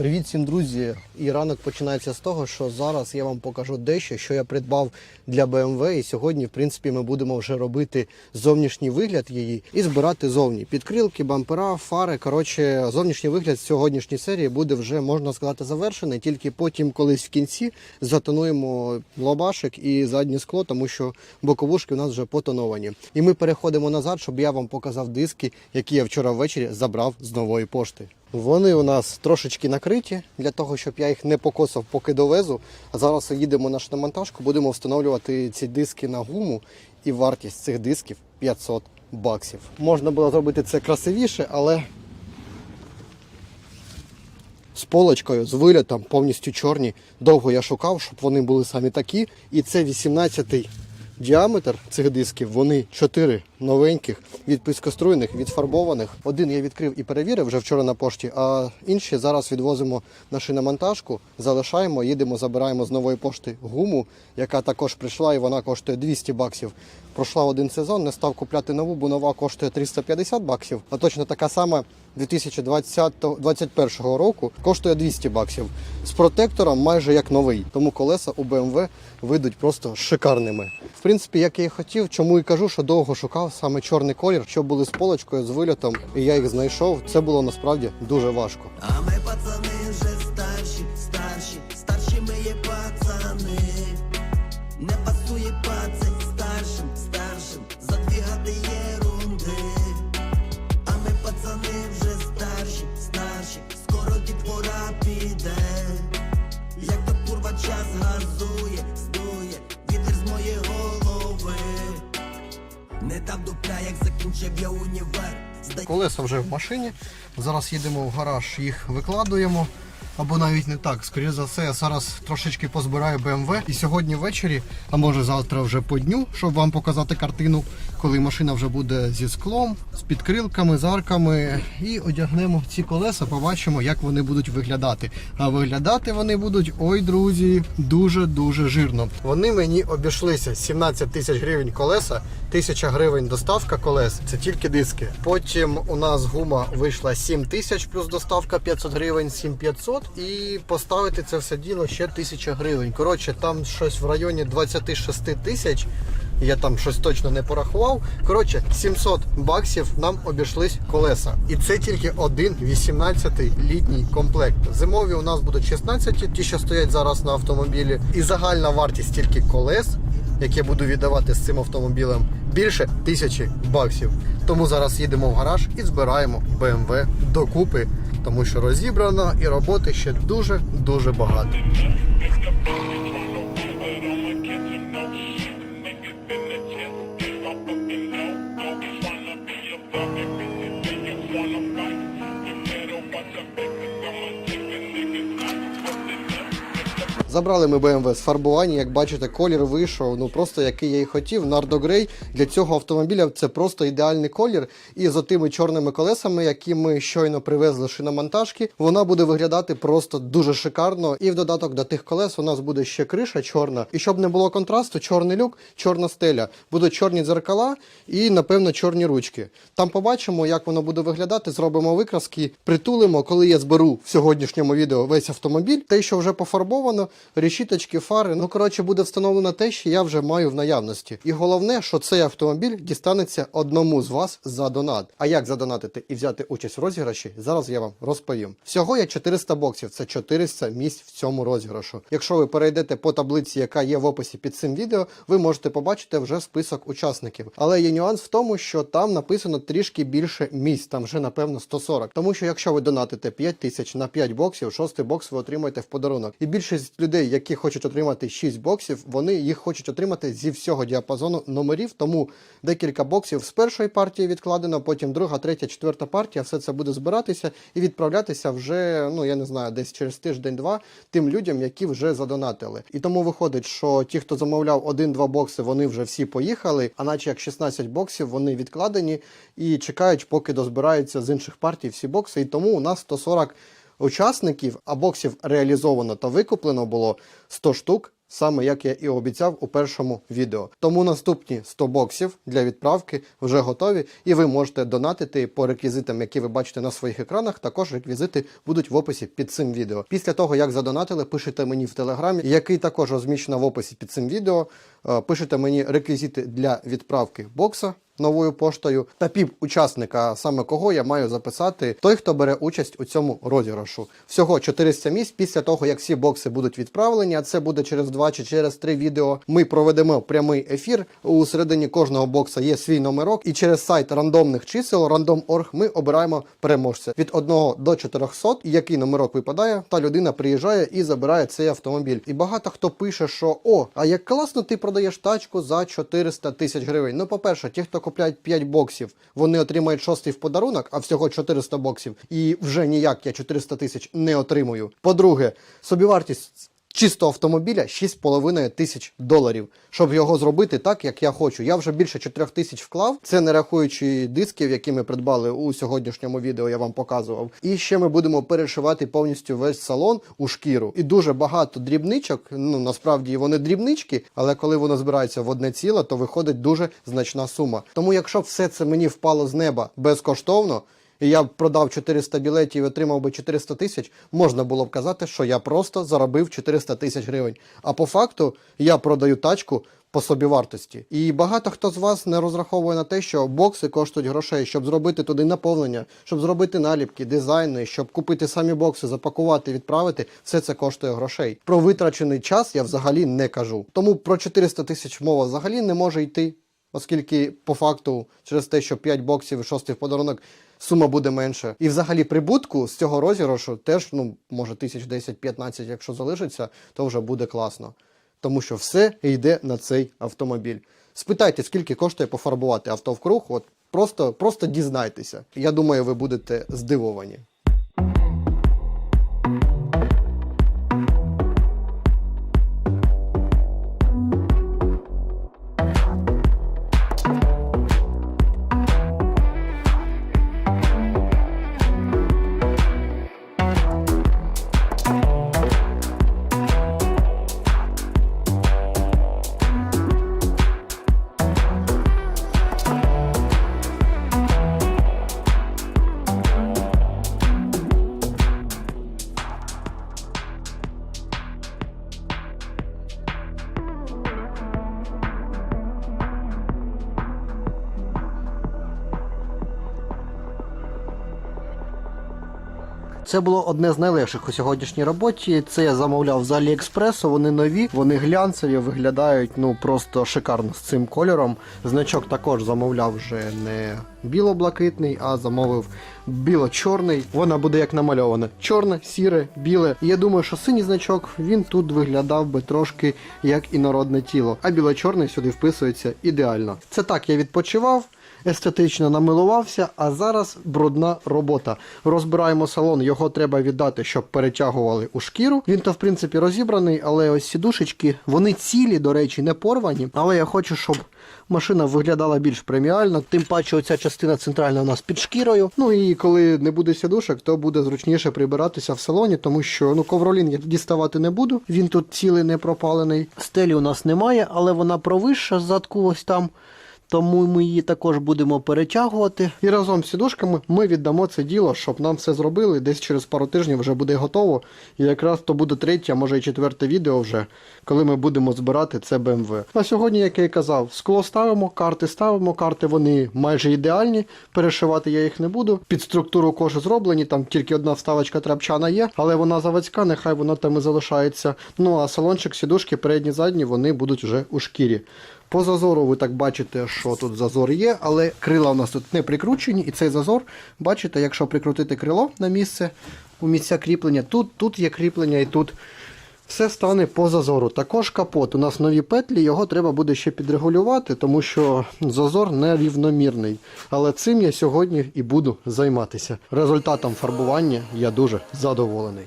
Привіт всім, друзі! І ранок починається з того, що зараз я вам покажу дещо, що я придбав для BMW. І сьогодні, в принципі, ми будемо вже робити зовнішній вигляд її і збирати зовні. Підкрилки, бампера, фари. Коротше, зовнішній вигляд сьогоднішньої серії буде вже можна сказати завершений. Тільки потім, колись в кінці, затонуємо лобашик і заднє скло, тому що боковушки у нас вже потоновані. І ми переходимо назад, щоб я вам показав диски, які я вчора ввечері забрав з нової пошти. Вони у нас трошечки накриті для того, щоб я їх не покосав, поки довезу. А зараз їдемо на шиномонтажку, будемо встановлювати ці диски на гуму, і вартість цих дисків 500 баксів. Можна було зробити це красивіше, але з полочкою, з вилітом, повністю чорні. Довго я шукав, щоб вони були самі такі. І це 18-й діаметр цих дисків. Вони 4 новеньких, від піскоструйних, відфарбованих. Один я відкрив і перевірив вже вчора на пошті, а інші зараз відвозимо на шиномонтажку, залишаємо, їдемо, забираємо з нової пошти гуму, яка також прийшла і вона коштує 200 баксів. Пройшла один сезон, не став купляти нову, бо нова коштує 350 баксів, а точно така сама 2021 року коштує 200 баксів. З протектором майже як новий, тому колеса у BMW вийдуть просто шикарними. В принципі, як я і хотів, чому і кажу, що довго шукав саме чорний колір, що були з полочкою, з вильотом, і я їх знайшов. Це було насправді дуже важко. А ми пацани Колеса вже в машині. Зараз їдемо в гараж, їх викладуємо. Або навіть не так. Скоріше за все, я зараз трошечки позбираю BMW. І сьогодні ввечері, а може завтра вже по дню, щоб вам показати картину, коли машина вже буде зі склом, з підкрилками, з арками. І одягнемо ці колеса, побачимо, як вони будуть виглядати. А виглядати вони будуть, ой, друзі, дуже-дуже жирно. Вони мені обійшлися 17 тисяч гривень колеса, 1000 гривень доставка колес. Це тільки диски. Потім у нас гума вийшла 7 тисяч плюс доставка 500 гривень, 7500. І поставити це все діло ще 1000 гривень. Коротше, там щось в районі 26 тисяч. Я там щось точно не порахував. Коротше, 700 баксів нам обійшлись колеса. І це тільки один 18-й літній комплект. Зимові у нас будуть 16, ті, що стоять зараз на автомобілі. І загальна вартість тільки колес, які я буду віддавати з цим автомобілем, більше тисячі баксів. Тому зараз їдемо в гараж і збираємо BMW докупи, тому що розібрано і роботи ще дуже дуже багато. Забрали ми BMW з фарбування, як бачите, колір вийшов, ну просто який я і хотів. Нардо Грей для цього автомобіля це просто ідеальний колір. І з отими чорними колесами, які ми щойно привезли шиномонтажки, вона буде виглядати просто дуже шикарно. І в додаток до тих колес у нас буде ще криша чорна. І щоб не було контрасту, чорний люк, чорна стеля. Будуть чорні дзеркала і, напевно, чорні ручки. Там побачимо, як воно буде виглядати. Зробимо викраски, притулимо, коли я зберу в сьогоднішньому відео весь автомобіль. Те, що вже пофарбовано, решіточки, фари. Ну коротше, буде встановлено те, що я вже маю в наявності. І головне, що цей автомобіль дістанеться одному з вас за донат. А як задонатити і взяти участь в розіграші, зараз я вам розповім. Всього є 400 боксів, це 400 місць в цьому розіграшу. Якщо ви перейдете по таблиці, яка є в описі під цим відео, ви можете побачити вже список учасників. Але є нюанс в тому, що там написано трішки більше місць, там вже напевно 140. Тому що якщо ви донатите 5 тисяч на 5 боксів, шостий бокс ви отримаєте в подарунок. І більшість людей, які хочуть отримати 6 боксів, вони їх хочуть отримати зі всього діапазону номерів. Тому декілька боксів з першої партії відкладено, потім друга, третя, четверта партія. Все це буде збиратися і відправлятися вже, ну я не знаю, десь через тиждень-два тим людям, які вже задонатили. І тому виходить, що ті, хто замовляв один-два бокси, вони вже всі поїхали, а наче як 16 боксів, вони відкладені і чекають, поки дозбираються з інших партій всі бокси. І тому у нас 140 учасників, а боксів реалізовано та викуплено було 100 штук Саме як я і обіцяв у першому відео. Тому наступні 100 боксів для відправки вже готові, і ви можете донатити по реквізитам, які ви бачите на своїх екранах. Також реквізити будуть в описі під цим відео. Після того, як задонатили, пишете мені в телеграмі, який також розміщено в описі під цим відео. Е, Пишете мені реквізити для відправки бокса новою поштою та пів учасника, саме кого я маю записати, той, хто бере участь у цьому розіграшу. Всього 400 місць після того, як всі бокси будуть відправлені, а це буде через два чи через три відео. Ми проведемо прямий ефір. У середині кожного бокса є свій номерок, і через сайт рандомних чисел Random.org ми обираємо переможця від 1 до 400, який номерок випадає, та людина приїжджає і забирає цей автомобіль. І багато хто пише, що о, а як класно ти продаєш тачку за 400 тисяч гривень. Ну, по-перше, ті, хто купляють 5 боксів, вони отримають шостий в подарунок, а всього 400 боксів. І вже ніяк я 400 тисяч не отримую. По-друге, собівартість. Чистого автомобіля 6,5 тисяч доларів, щоб його зробити так, як я хочу. Я вже більше 4 тисяч вклав. Це не рахуючи дисків, які ми придбали у сьогоднішньому відео. Я вам показував. І ще ми будемо перешивати повністю весь салон у шкіру. І дуже багато дрібничок. Ну насправді вони дрібнички, але коли воно збирається в одне ціле, то виходить дуже значна сума. Тому, якщо все це мені впало з неба безкоштовно і я б продав 400 білетів і отримав би 400 тисяч, можна було б казати, що я просто заробив 400 тисяч гривень. А по факту я продаю тачку по собівартості. І багато хто з вас не розраховує на те, що бокси коштують грошей, щоб зробити туди наповнення, щоб зробити наліпки, дизайни, щоб купити самі бокси, запакувати, відправити. Все це коштує грошей. Про витрачений час я взагалі не кажу. Тому про 400 тисяч мова взагалі не може йти. Оскільки по факту через те, що 5 боксів і 6 в подарунок сума буде менша. І взагалі прибутку з цього розіграшу теж, ну, може, тисяч 10-15, якщо залишиться, то вже буде класно. Тому що все йде на цей автомобіль. Спитайте, скільки коштує пофарбувати авто в круг, от просто, просто дізнайтеся. Я думаю, ви будете здивовані. Це було одне з найлегших у сьогоднішній роботі. Це я замовляв з Аліекспресу. Вони нові, вони глянцеві, виглядають ну просто шикарно з цим кольором. Значок також замовляв вже не біло-блакитний, а замовив біло-чорний. Вона буде як намальована: чорне, сіре, біле. Я думаю, що синій значок він тут виглядав би трошки як інородне тіло, а біло-чорний сюди вписується ідеально. Це так я відпочивав естетично намилувався, а зараз брудна робота. Розбираємо салон, його треба віддати, щоб перетягували у шкіру. Він то в принципі розібраний, але ось сідушечки, вони цілі, до речі, не порвані. Але я хочу, щоб машина виглядала більш преміально. Тим паче, оця частина центральна у нас під шкірою. Ну і коли не буде сідушок, то буде зручніше прибиратися в салоні, тому що ну ковролін я діставати не буду. Він тут цілий не пропалений. Стелі у нас немає, але вона провища задку ось там. Тому ми її також будемо перетягувати. І разом з сідушками ми віддамо це діло, щоб нам все зробили. Десь через пару тижнів вже буде готово. І якраз то буде третє, може і четверте відео вже, коли ми будемо збирати це BMW. На сьогодні, як я і казав, скло ставимо, карти ставимо. Карти вони майже ідеальні. Перешивати я їх не буду. Під структуру кожи зроблені, там тільки одна вставочка трапчана є, але вона заводська, нехай вона там і залишається. Ну а салончик, сідушки, передні, задні, вони будуть вже у шкірі. По зазору ви так бачите, що тут зазор є, але крила у нас тут не прикручені, і цей зазор, бачите, якщо прикрутити крило на місце, у місця кріплення, тут, тут є кріплення і тут. Все стане по зазору. Також капот. У нас нові петлі, його треба буде ще підрегулювати, тому що зазор нерівномірний. Але цим я сьогодні і буду займатися. Результатом фарбування я дуже задоволений.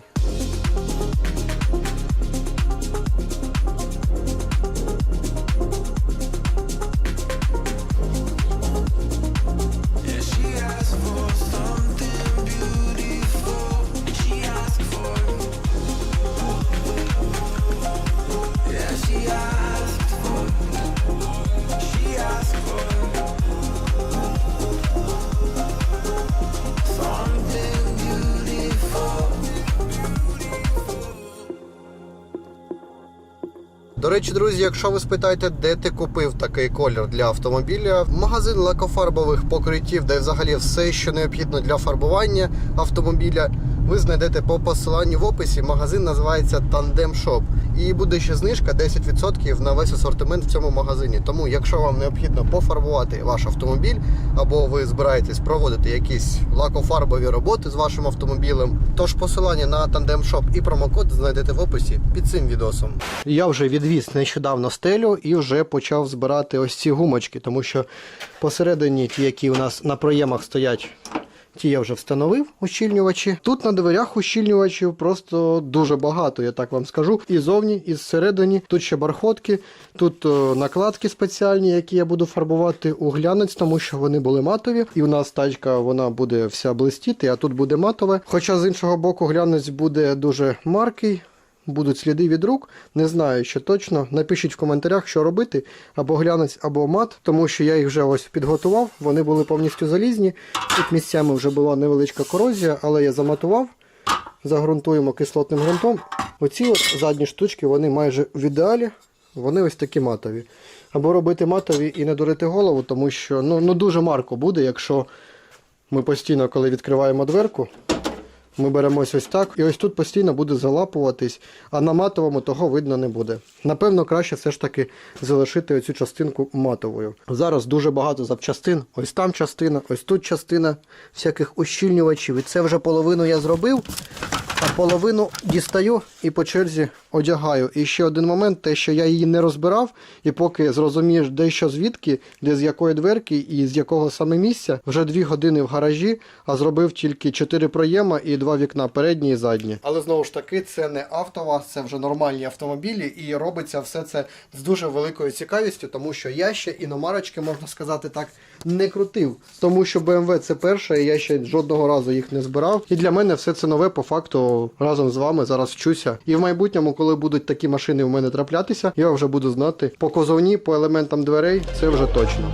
До речі, друзі, якщо ви спитаєте, де ти купив такий колір для автомобіля, магазин лакофарбових покриттів, де взагалі все, що необхідно для фарбування автомобіля, ви знайдете по посиланню в описі. Магазин називається Tandem Shop. І буде ще знижка 10% на весь асортимент в цьому магазині. Тому, якщо вам необхідно пофарбувати ваш автомобіль, або ви збираєтесь проводити якісь лакофарбові роботи з вашим автомобілем, тож посилання на Tandem Shop і промокод знайдете в описі під цим відосом. Я вже відвіз нещодавно стелю і вже почав збирати ось ці гумочки, тому що посередині ті, які у нас на проємах стоять. Ті я вже встановив ущільнювачі. Тут на дверях ущільнювачів просто дуже багато, я так вам скажу. І зовні, і зсередині. Тут ще бархотки, тут е, накладки спеціальні, які я буду фарбувати у глянець, тому що вони були матові. І у нас тачка вона буде вся блистіти, а тут буде матове. Хоча з іншого боку глянець буде дуже маркий. Будуть сліди від рук, не знаю, що точно. Напишіть в коментарях, що робити, або глянець, або мат, тому що я їх вже ось підготував. Вони були повністю залізні. Тут місцями вже була невеличка корозія, але я заматував. Загрунтуємо кислотним ґрунтом. Оці от задні штучки, вони майже в ідеалі. Вони ось такі матові. Або робити матові і не дурити голову, тому що ну, ну дуже марко буде, якщо ми постійно, коли відкриваємо дверку, ми беремось ось так, і ось тут постійно буде залапуватись, а на матовому того видно не буде. Напевно, краще все ж таки залишити оцю частинку матовою. Зараз дуже багато запчастин. Ось там частина, ось тут частина всяких ущільнювачів. І це вже половину я зробив, а половину дістаю і по черзі одягаю. І ще один момент, те, що я її не розбирав, і поки зрозумієш, де що звідки, де з якої дверки і з якого саме місця, вже дві години в гаражі, а зробив тільки чотири проєма і два вікна, передні і задні. Але знову ж таки, це не автоваз, це вже нормальні автомобілі, і робиться все це з дуже великою цікавістю, тому що я ще іномарочки, можна сказати так, не крутив. Тому що BMW це перше, і я ще жодного разу їх не збирав. І для мене все це нове, по факту, разом з вами зараз вчуся. І в майбутньому, коли будуть такі машини у мене траплятися, я вже буду знати по козовні, по елементам дверей, це вже точно.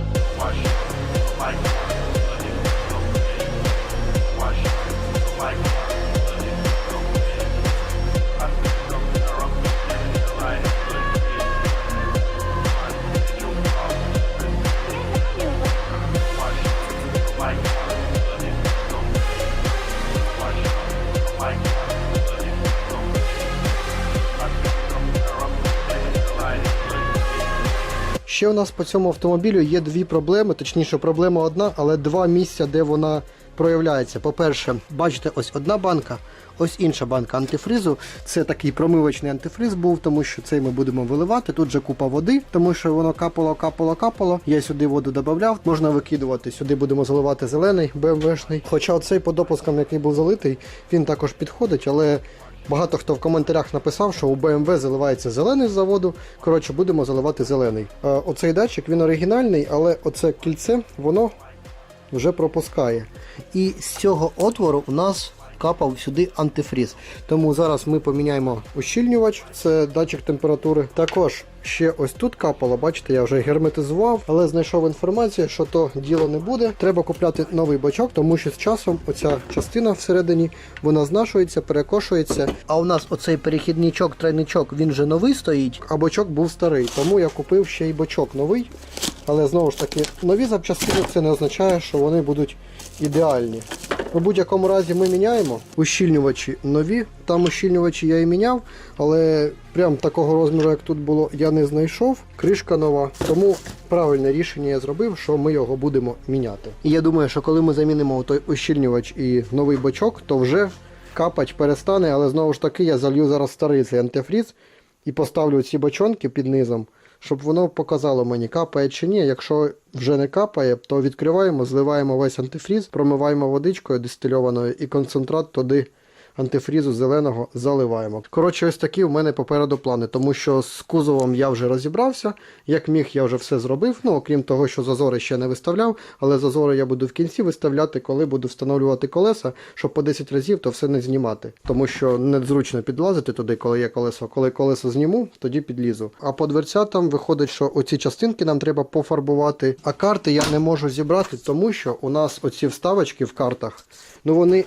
Ще у нас по цьому автомобілю є дві проблеми, точніше, проблема одна, але два місця, де вона проявляється. По-перше, бачите, ось одна банка, ось інша банка антифризу. Це такий промивочний антифриз був, тому що цей ми будемо виливати. Тут же купа води, тому що воно капало, капало, капало. Я сюди воду додавав, можна викидувати. Сюди будемо заливати зелений БМВшний. Хоча оцей по допускам, який був залитий, він також підходить, але. Багато хто в коментарях написав, що у BMW заливається зелений з заводу. Коротше, будемо заливати зелений. Е, Оцей датчик він оригінальний, але оце кільце воно вже пропускає. І з цього отвору у нас капав сюди антифріз. Тому зараз ми поміняємо ущільнювач, це датчик температури. Також ще ось тут капало, бачите, я вже герметизував, але знайшов інформацію, що то діло не буде. Треба купляти новий бачок, тому що з часом оця частина всередині вона знашується, перекошується. А у нас оцей перехідничок, тройничок, він вже новий стоїть, а бочок був старий. Тому я купив ще й бочок новий. Але знову ж таки, нові запчастини це не означає, що вони будуть ідеальні. У будь-якому разі ми міняємо ущільнювачі нові. Там ущільнювачі я і міняв, але прям такого розміру, як тут було, я не знайшов. Кришка нова. Тому правильне рішення я зробив, що ми його будемо міняти. І я думаю, що коли ми замінимо той ущільнювач і новий бачок, то вже капать перестане, але знову ж таки я залью зараз старий цей антифріз і поставлю ці бочонки під низом щоб воно показало мені, капає чи ні. Якщо вже не капає, то відкриваємо, зливаємо весь антифріз, промиваємо водичкою дистильованою і концентрат туди антифрізу зеленого заливаємо. Коротше, ось такі в мене попереду плани, тому що з кузовом я вже розібрався. Як міг, я вже все зробив. Ну, окрім того, що зазори ще не виставляв, але зазори я буду в кінці виставляти, коли буду встановлювати колеса, щоб по 10 разів то все не знімати. Тому що незручно підлазити туди, коли є колесо. Коли колесо зніму, тоді підлізу. А по дверцятам виходить, що оці частинки нам треба пофарбувати. А карти я не можу зібрати, тому що у нас оці вставочки в картах, ну вони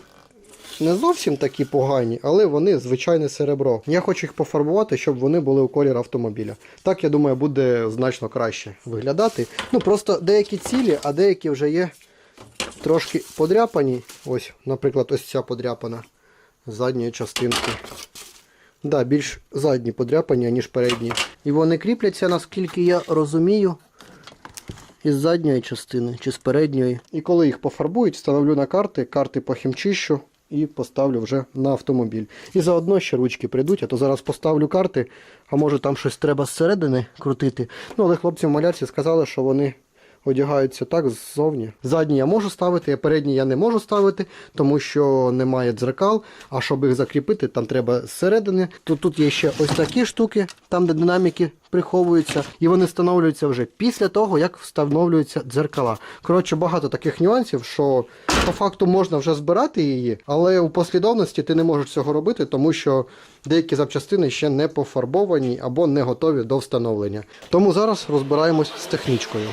не зовсім такі погані, але вони звичайне серебро. Я хочу їх пофарбувати, щоб вони були у колір автомобіля. Так, я думаю, буде значно краще виглядати. Ну, просто деякі цілі, а деякі вже є трошки подряпані. Ось, наприклад, ось ця подряпана задньої частинки. Да, більш задні подряпані, ніж передні. І вони кріпляться, наскільки я розумію, із задньої частини чи з передньої. І коли їх пофарбують, встановлю на карти, карти похімчищу і поставлю вже на автомобіль. І заодно ще ручки прийдуть, а то зараз поставлю карти, а може там щось треба зсередини крутити. Ну, але хлопці в малярці сказали, що вони одягаються так ззовні. Задні я можу ставити, а передні я не можу ставити, тому що немає дзеркал. А щоб їх закріпити, там треба зсередини. Тут, тут є ще ось такі штуки, там де динаміки приховуються, і вони встановлюються вже після того, як встановлюються дзеркала. Коротше, багато таких нюансів, що по факту можна вже збирати її, але у послідовності ти не можеш цього робити, тому що деякі запчастини ще не пофарбовані або не готові до встановлення. Тому зараз розбираємось з технічкою.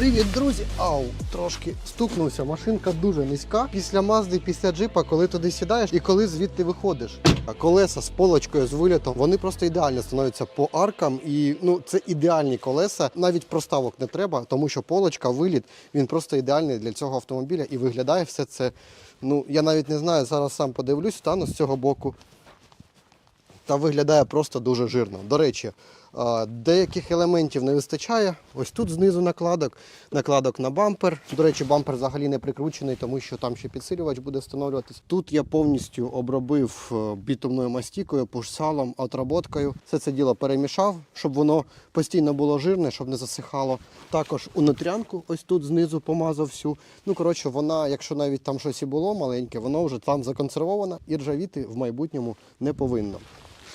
Привіт, друзі! Ау, трошки стукнувся. Машинка дуже низька. Після Мазди, після джипа, коли туди сідаєш і коли звідти виходиш. А колеса з полочкою, з вилітом, вони просто ідеально становляться по аркам. І ну це ідеальні колеса. Навіть проставок не треба, тому що полочка, виліт, він просто ідеальний для цього автомобіля і виглядає все це. Ну я навіть не знаю. Зараз сам подивлюсь, стану з цього боку. Та виглядає просто дуже жирно. До речі, деяких елементів не вистачає. Ось тут знизу накладок, накладок на бампер. До речі, бампер взагалі не прикручений, тому що там ще підсилювач буде встановлюватись. Тут я повністю обробив е, бітумною мастікою, пушсалом, отработкою. Все це діло перемішав, щоб воно постійно було жирне, щоб не засихало. Також у нутрянку ось тут знизу помазав всю. Ну, коротше, вона, якщо навіть там щось і було маленьке, воно вже там законсервовано і ржавіти в майбутньому не повинно.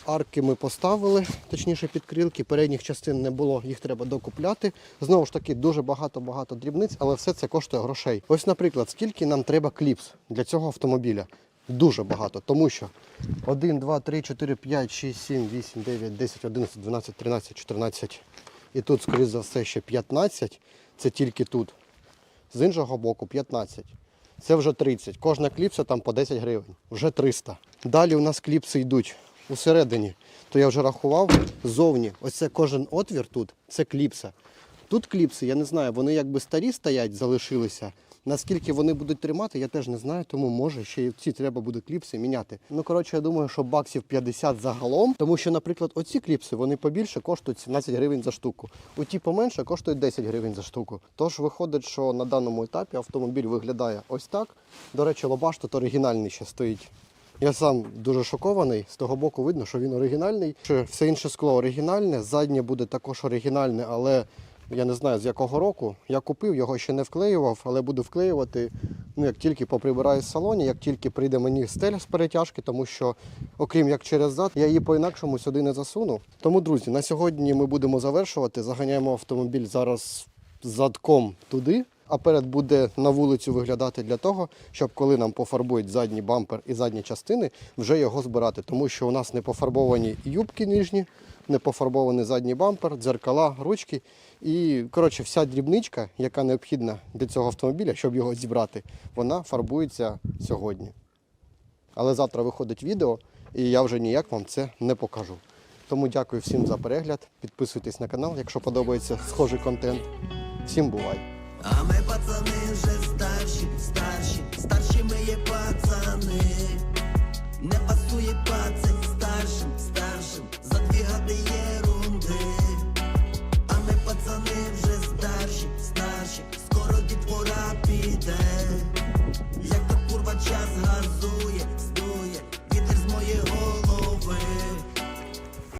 Арки ми поставили, точніше підкрилки, передніх частин не було, їх треба докупляти. Знову ж таки, дуже багато-багато дрібниць, але все це коштує грошей. Ось, наприклад, скільки нам треба кліпс для цього автомобіля? Дуже багато, тому що 1, 2, 3, 4, 5, 6, 7, 8, 9, 10, 11, 12, 13, 14. І тут, скоріш за все, ще 15. Це тільки тут. З іншого боку 15. Це вже 30. Кожна кліпса там по 10 гривень, вже 300. Далі у нас кліпси йдуть усередині. То я вже рахував ззовні. Ось це кожен отвір тут, це кліпса. Тут кліпси, я не знаю, вони якби старі стоять, залишилися. Наскільки вони будуть тримати, я теж не знаю, тому може ще й ці треба буде кліпси міняти. Ну коротше, я думаю, що баксів 50 загалом, тому що, наприклад, оці кліпси вони побільше коштують 17 гривень за штуку. У ті поменше коштують 10 гривень за штуку. Тож виходить, що на даному етапі автомобіль виглядає ось так. До речі, лобаш тут оригінальний ще стоїть. Я сам дуже шокований. З того боку видно, що він оригінальний. Що Все інше скло оригінальне, заднє буде також оригінальне, але я не знаю з якого року. Я купив, його ще не вклеював, але буду вклеювати ну, як тільки поприбираю в салоні, як тільки прийде мені стеля з перетяжки, тому що, окрім як через зад, я її по-інакшому сюди не засуну. Тому, друзі, на сьогодні ми будемо завершувати. Заганяємо автомобіль зараз задком туди. А перед буде на вулицю виглядати для того, щоб коли нам пофарбують задній бампер і задні частини, вже його збирати. Тому що у нас не пофарбовані юбки нижні, не пофарбований задній бампер, дзеркала, ручки. І коротше, вся дрібничка, яка необхідна для цього автомобіля, щоб його зібрати, вона фарбується сьогодні. Але завтра виходить відео, і я вже ніяк вам це не покажу. Тому дякую всім за перегляд. Підписуйтесь на канал, якщо подобається схожий контент. Всім бувай! А ми пацани вже старші, старші, старші ми є пацани. Не